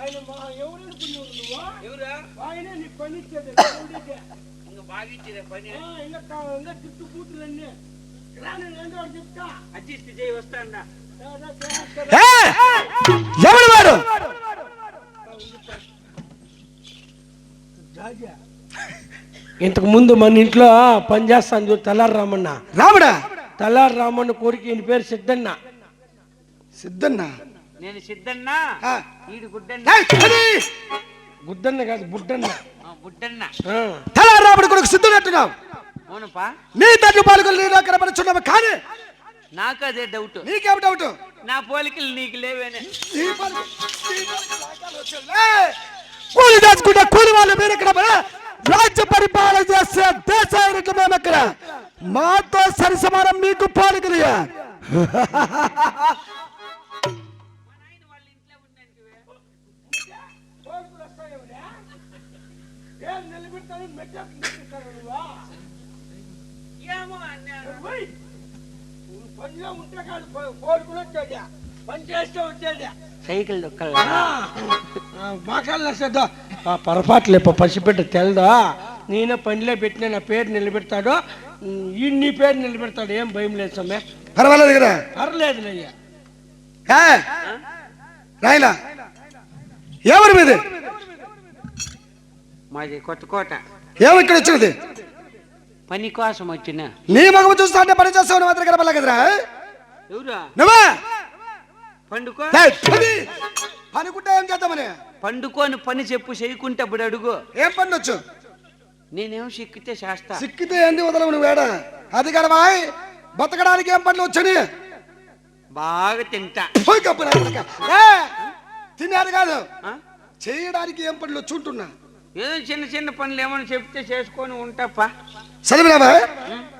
ఆయన మా ఎవరు అనుకున్నావు నువ్వు ఎవరా ఆయనే నీ పని ఇచ్చేది ఉండిద్దే. ఇంక బాగిచ్చిరే పని ఆ, ఇంకా కా- ఇంకా చుట్టూ కూతులన్నీ రా నేను ఏందో ఒకటి చెప్తా అడ్జస్ట్ చేయి వస్తాడా రా, రా, చేస్తా. ఏ! ఎవడు వాడు రాజా ఇంతకు ముందు మన ఇంట్లో పని చేస్తాను చూడు తలారి రామన్న రాముడా తలారి రామన్న కోరిక ఈయన పేరు సిద్ధన్న సిద్ధన్న నేను సిద్ధన్నా ఆ. ఈడు గుడ్డన్న! గుద్దన్న కాదు బుడ్డన్న ఆ, బుడ్డన్న ఆ. తల రాముడు కొడుకు సిద్ధునట్టున్నావు అవునపా నీ తండ్రి పాలకులు నీలో కనబడుచున్నావు కానీ నాకు అదే డౌట్ నీకేం డౌట్ నా పోలికలు నీకు లేవేనే! కూలి దాచుకుంటే కూలి వాళ్ళు మీరు ఇక్కడ రాజ్య పరిపాలన చేసే దేశానికి మేము ఇక్కడ మాతో సరి సమానం మీకు పాలకులుగా ఏమో అన్నాడు పనిలో ఉంటే కాదు కోరుకుని వచ్చేది. పని చేస్తే వచ్చేది. సైకిల్ దొక్కల మాట్లాడలేదు పొరపాటు లేప పసిబిడ్డ తెలదా? నేనే పనిలో పెట్టిన నా పేరు నిలబెడతాడు? ఈ నీ పేరు నిలబెడతాడు ఏం భయం లేదు సమ్మె పర్వాలేదు కదా? పర్లేదు అయ్యా? రాయలా ఎవరి మీద? మాది కొత్త కోట. ఏమి ఇక్కడ వచ్చినది? పని కోసం వచ్చిన. నీ మగము చూస్తా అంటే పని చేస్తావు మాత్రం కనపడలే కదరా ఎవరా? నువ్వా? పండుకో. పనుకుంటే ఏం చేద్దామని? పండుకోని పని చెప్పు చేయకుంటే అప్పుడు అడుగు. ఏం పని వచ్చు నేనేం సిక్కితే చేస్తా. సిక్కితే ఏంది వదలవు నువ్వు వేడ అది కదవాయ్ బతకడానికి ఏం పనులు వచ్చని? బాగా తింటా. తినేది కాదు? చేయడానికి ఏం పనులు వచ్చి ఉంటున్నా? ఏదో చిన్న చిన్న పనులు ఏమైనా చెప్తే చేసుకొని ఉంటాపా? చదివినావా?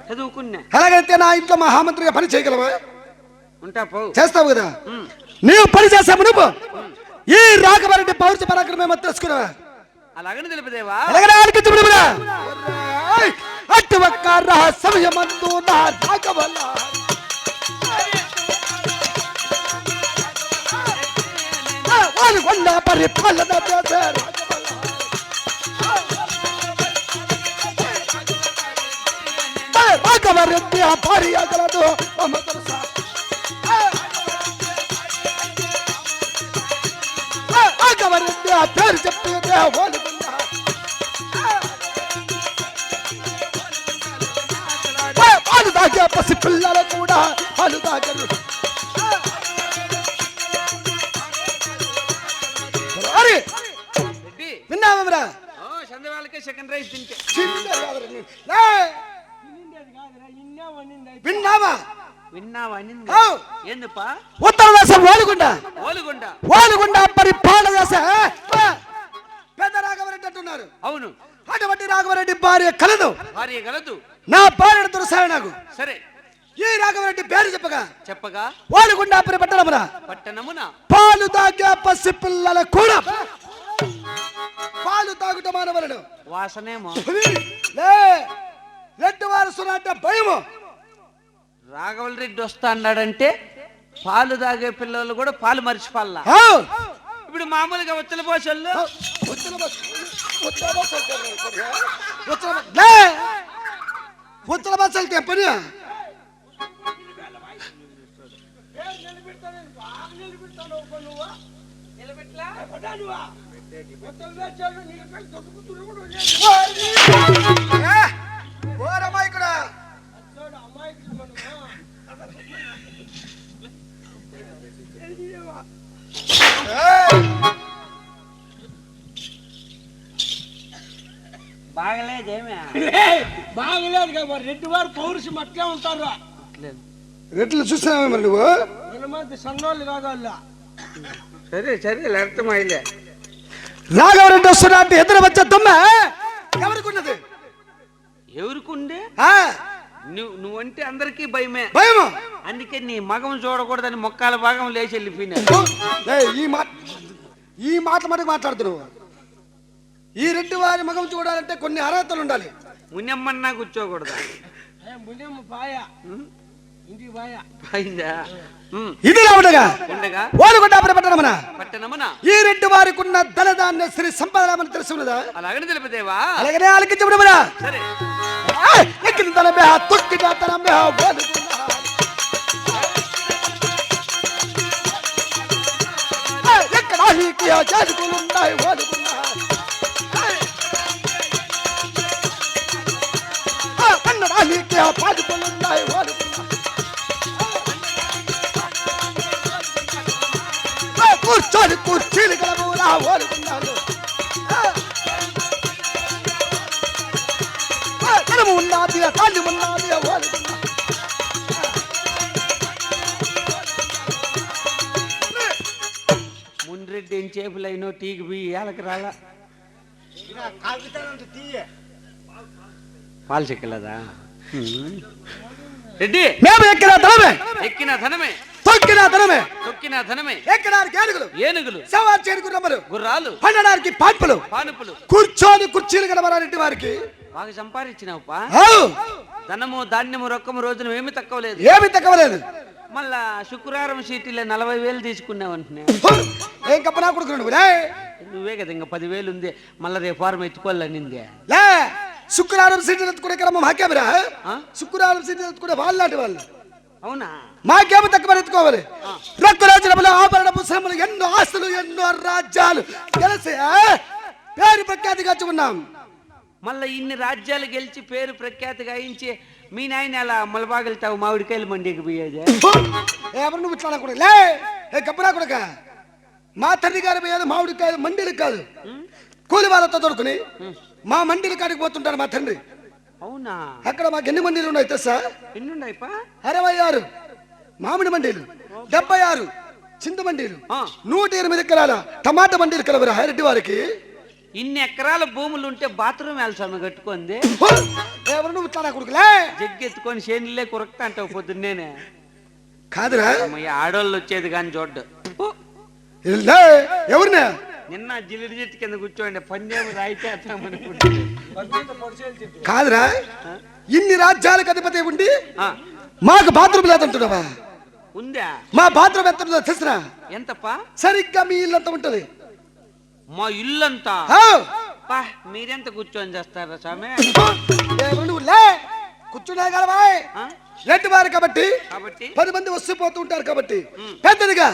చదువుకున్నా. అలాగైతే నా ఇంట్లో మహామంత్రిగా పని చేయగలవా? ఉంటా పో. చేస్తావు కదా. నీవు పని చేస్తావు నువ్వు. ఈ రాకబారెడ్డి పౌరుష పరాక్రమేమో తెలుసుకున్నావా? అలాగని తెలుపుదేవా? ఎలాగైనా ఆలకించబడుమురా? ఒరేయ్, అట్టి ఒక్క రహస్యమందు నా రాకవల్ల వాళ్ళు పరిపాలన చేసే రాఘవరెడ్డి ఆ భార్య గలదు అమ్మ తెలుసా? పాలు తాగే పసి పిల్లలు కూడా పాలు తాగరు అరే చంద్రవాళ్ళకే సెకండ్ రైస్ తింటే విన్నావా విన్నావా నిన్ను? ఔ. ఏందిపా ఉత్తర దేశం ఓలుగుండ ఓలుగుండ ఓలుగుండ పరిపాలన రాఘవరెడ్డి అంటున్నారు. అవును. అటువంటి రాఘవరెడ్డి భార్య కలదు. భార్య గలదు నా భార్య తులసాయ నాకు. సరే. ఈ రాఘవరెడ్డి పేరు చెప్పగా? చెప్పగా? ఓలుగుండాపురి పట్టణమున. పట్టణమున. పాలు తాగే పసి పిల్లల కూడా. పాలు తాగుట మానవలను. వాసనేమో. లే రెడ్డి వారసులు అంటే భయము. రాఘవల్ రెడ్డి వస్తా అన్నాడంటే పాలు తాగే పిల్లలు కూడా పాలు మర్చిపోల్లా! ఇప్పుడు మామూలుగా ఉత్తర బస్ ఉత్తర బస్ వెళ్తే ఉత్తర బస్ లే ఉత్తర బస్ బాగలేదు కదా మరి రెడ్డి వారు పౌరుషం అట్లే ఉంటారు రెట్లు చూస్తున్నావా మరి నువ్వు? మనమంది సన్నోళ్ళు కాదు వాళ్ళు సరే సరే అర్థమైలే రాఘవరెడ్డి వస్తున్నా అంటే ఎదురు వచ్చే దొమ్మ ఎవరికుండే? ఆ, నువ్వు నువ్వంటే అందరికీ భయమే. భయము? అందుకే నీ మగం చూడకూడదని మొక్కాల భాగం లేచి వెళ్ళిపోయినా. ఏయ్, ఈ మాట ఈ మాట మటుకు మాట్లాడుతున్నావు. ఈ రెడ్డి వారి మగం చూడాలంటే కొన్ని అర్హతలు ఉండాలి. మున్నెమ్మన్నా కూర్చోకూడదు? ఇది పట్టణమున. పట్టణమున? ఈ రెడ్డి వారికి ఉన్న ధనధాన్య శ్రీ సంపదరామని తెలుసున్నదా అలాగని తెలుపుదేవా అలాగనే ఆలకించబడమరా సరే. ఎక్కిన ఎక్కడ చేసుకులున్నాయి ఓలుగున్నా కన్నడ నీకు పాదుకులున్నాయి ఓలుగున్నా కూర్చొని కుర్చీలు గలవురా ఓలుగున్నాను కనుము ఉన్నది కాళ్ళు ఉన్నది ఓలుగున్నా ముండ్రెడ్డి ఏం చేపులైనో టీకి పోయి ఏళ్ళకి రాలా పాలు చెక్కలేదా? ఉమ్. రెడ్డి! మేము ఎక్కిన తలమే ఎక్కిన ధనమే. తొక్కిన తలమే తొక్కిన ధనమే. ఎక్కడానికి ఏనుగులు. ఏనుగులు. సవాల్ చేరుకు రమ్మలు. గుర్రాలు. పండడానికి పాన్పులు. పానుపులు. కూర్చొని కుర్చీలు కలవరానికి వారికి. బాగా సంపాదించినావుపా. ఆవు, ధనము ధాన్యము రొక్కము రోజున ఏమి తక్కువ లేదు ఏమీ తగ్గవలేదు మళ్ళా శుక్రవారం సీటీలో నలభై వేలు తీసుకున్నావు అంటున్నా. ఏం కప్పనా కొడుకున్నాడు లే. నువ్వే కదా ఇంకా పదివేలు ఉంది. మళ్ళా రేపు వారం ఎత్తుకోవాలనిందే లే. శుక్రవారం సీట్లు క్రమం మాకేమిరా? శుక్రవారం సీట్లు ఎత్తుకునే వాళ్ళలాంటి వాళ్ళు. అవునా? మాకేమో తక్కువ ఎత్తుకోవాలి. రక్కు రాజ్యములు ఆభరణ పుస్తకములు ఎన్నో ఆస్తులు ఎన్నో రాజ్యాలు తెలిసి పేరు ప్రఖ్యాతి గచ్చుకున్నాం మళ్ళా ఇన్ని రాజ్యాలు గెలిచి పేరు ప్రఖ్యాతి గాయించి మీ నాయన అలా మలబాగలుతావు? మామిడికాయలు మండికి పోయేది. ఎవరు నువ్వు ఇట్లా కూడా లే! ఏ కప్పనా కొడక! మా తండ్రి గారి పోయేది మామిడికాయలు మండీలు కాదు. కూలి వాళ్ళతో దొరుకుని మా మండీల కాడికి పోతుంటాడు మా తండ్రి. అవునా? అక్కడ మాకు ఎన్ని మండీలు ఉన్నాయి తెలుసా? ఎన్ని ఉన్నాయిపా అరవై ఆరు. మామిడి మండీలు. డెబ్బై ఆరు. చింత మండీలు. నూట ఎనిమిది ఎకరాల టమాటా మండీలు కలవరా రెడ్డి వారికి? ఇన్ని ఎకరాల భూములు ఉంటే బాత్రూమ్ వెళ్తాను కట్టుకుంది! ఎవరు నువ్వు ఇట్లా కొడుకులే? జగ్గెత్తుకొని చేనులే కురక్తా అంటావు పొద్దున్నేనే కాదురా. ఆడోళ్ళు వచ్చేది కానీ చూడ్డు ఎవరినా? నిన్న జిల్లిడి చెట్టు కింద కూర్చోండి పందేము రాయితేస్తామని కాదురా ఇన్ని రాజ్యాలకు అధిపతి ఉండి ఆ, మాకు బాత్రూమ్ లేదంటున్నావా? ఉందా? మా బాత్రూమ్ ఎంత ఉంటుందో తెలుసురా? ఎంతప్పా? సరిగ్గా మీ ఇల్లు ఎంత ఉంటది. మా ఇల్లంతా? ఆ! పా మీరెంత కూర్చొని చేస్తారా స్వామి? ఎవరు నువ్వు లే కూర్చున్నా? రెడ్డి వారు కాబట్టి కాబట్టి? పది మంది వస్తూ పోతూ ఉంటారు కాబట్టి పెద్దదిగా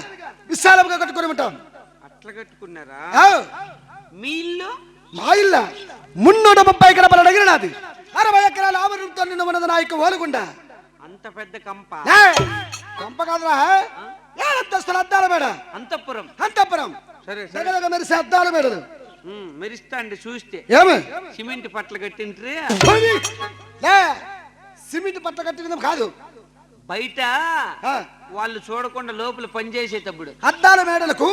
విశాలంగా కట్టుకొని ఉంటాం. కట్టుకున్నారా! మీ ఇల్లు? మా ఇల్ల? మున్నూట ముప్పై గడపల అడిగిన నాది అరవై ఎకరాల ఆవరణతో నిన్న ఉన్నది నా యొక్క ఓలుగుండా. అంత పెద్ద కంప! కొంప కాదురా. ఏడంతస్తుల అద్దాల మేడ. అంతఃపురం. అంతపురం. సరే సరే. దగ్గరగా మెరిసే అద్దాల మేడలు. ఉమ్, మెరిస్తా అండి చూస్తే. ఏమి? సిమెంట్ పట్ల సిమెంట్ పట్ట కట్టినది కాదు. బయట వాళ్ళు చూడకుండా లోపల పని చేసేటప్పుడు. అద్దాల మేడలకు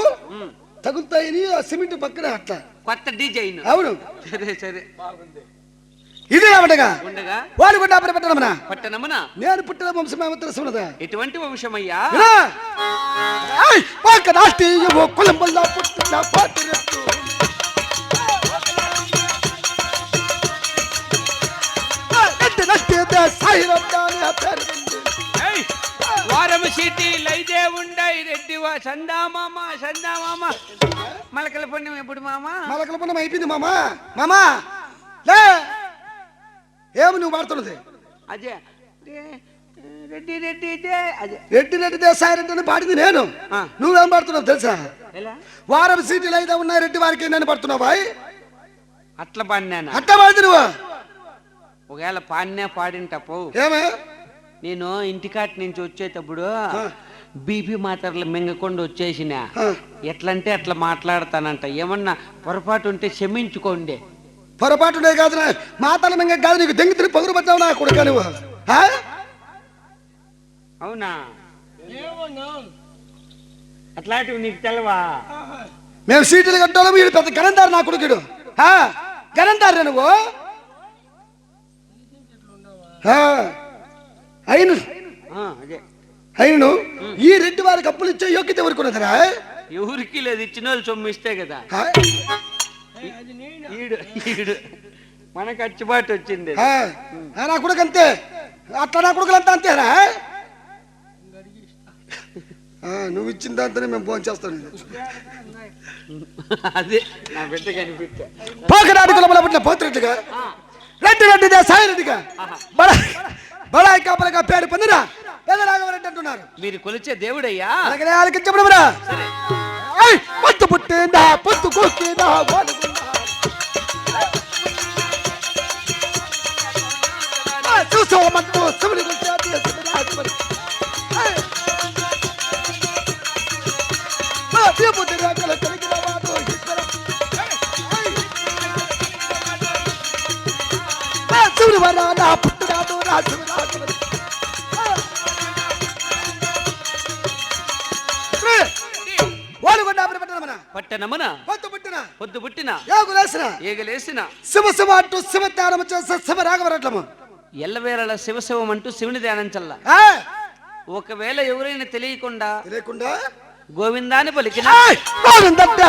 తగులుతాయని ఆ సిమెంట్ పక్కన అట్లా కొత్త డిజైన్ అవును సరే సరే ఇది రావటగా ఉండగా వాడు కూడా పెట్టడమనా పట్టణమున నేను పుట్టిన వంశమేమో తెలుసున్నదా ఎటువంటి వంశమయ్యా వినా? ఏయ్, ఒక రాష్ట్రీయ కులంబల్లా పుట్టిన పాటిరెట్టు. ఎట్టి నట్టితే సాయిరత్తాని ఆ పేరు ఉంది. ఏయ్, వారం సిటీ లైదే ఉండై రెడ్డి సందామామ సందామామ మలకల పుణ్యం ఎప్పుడు మామ? మలకల పుణ్యం అయిపోయింది మామా. మామా. లే. ఏమి నువ్వు పాడుతున్నది అదే రెడ్డి రెడ్డి రెడ్డి రెడ్డి దేశాయి రెడ్డి అని పాడింది నేను. నువ్వేం పాడుతున్నావు తెలుసా? వారం సీట్లు అయితే ఉన్నాయి రెడ్డి వారికి నేను పడుతున్నావా అట్లా పాడినాను? అట్ట పాడింది నువ్వు? ఒకవేళ పాడినా పాడింట పో. ఏమే? నేను ఇంటికాటి నుంచి వచ్చేటప్పుడు బీపీ మాత్రలు మింగకుండా వచ్చేసిన. ఎట్లంటే అట్లా మాట్లాడతానంట. ఏమన్నా పొరపాటు ఉంటే క్షమించుకోండి. పొరపాటునే కాదు నా మాతల మింగ కాదు నీకు దెంగి తిని పగురు పట్టావు నా కొడుక నువ్వు? అవునా? అట్లాంటివి నీకు తెలవా? మేము సీట్లు కట్టాము వీడు పెద్ద గణందారు నా కొడుకుడు? గణందారు నువ్వు. అయిను అయిను ఈ రెడ్డి వారికి అప్పులు ఇచ్చే యోగ్యత ఎవరుకున్నదిరా ఎవరికి లేదు ఇచ్చిన వాళ్ళు సొమ్ము ఇస్తే కదా. ఈడు ఈడు. మనకు అచ్చుబాటు వచ్చింది. నా కొడుకు అంతే. అట్లా నా కొడుకులంతా అంతేనా? ఆ, నువ్వు ఇచ్చిన దాంతోనే మేము ఫోన్ చేస్తాం. అదే నా బిడ్డ పోకరాడి కులముల పుట్టిన పోతురెడ్డిగా రెడ్డి రెడ్డిగా సాయి రెడ్డిగా. బడాయి కాపలగా పేరు పొందిన పెదరాగవరెడ్డి అంటున్నారు మీరు కొలిచే దేవుడయ్యా అలాగే ఆలకించబడమరా సరే పొత్తు పుట్టిందా పొత్తు కొక్కిందా వాడుకుందా చూసామంటూ శివుని గురించి శివరాజుమని దీపుతి రేఖలు కలిగిన వాడు ఈశ్వర శివుని వరా పట్టణమున పొత్తు పుట్టిన పొద్దు పుట్టిన యోగులేసిన. ఏగలేసిన. శివ శివ అంటూ శివ ధ్యానం శివ ఎల్లవేళల శివశివం అంటూ శివుని ధ్యానించల్లా ఆ, ఒకవేళ ఎవరైనా తెలియకుండా తెలియకుండా? గోవిందాన్ని పలికిన గోవిందంటే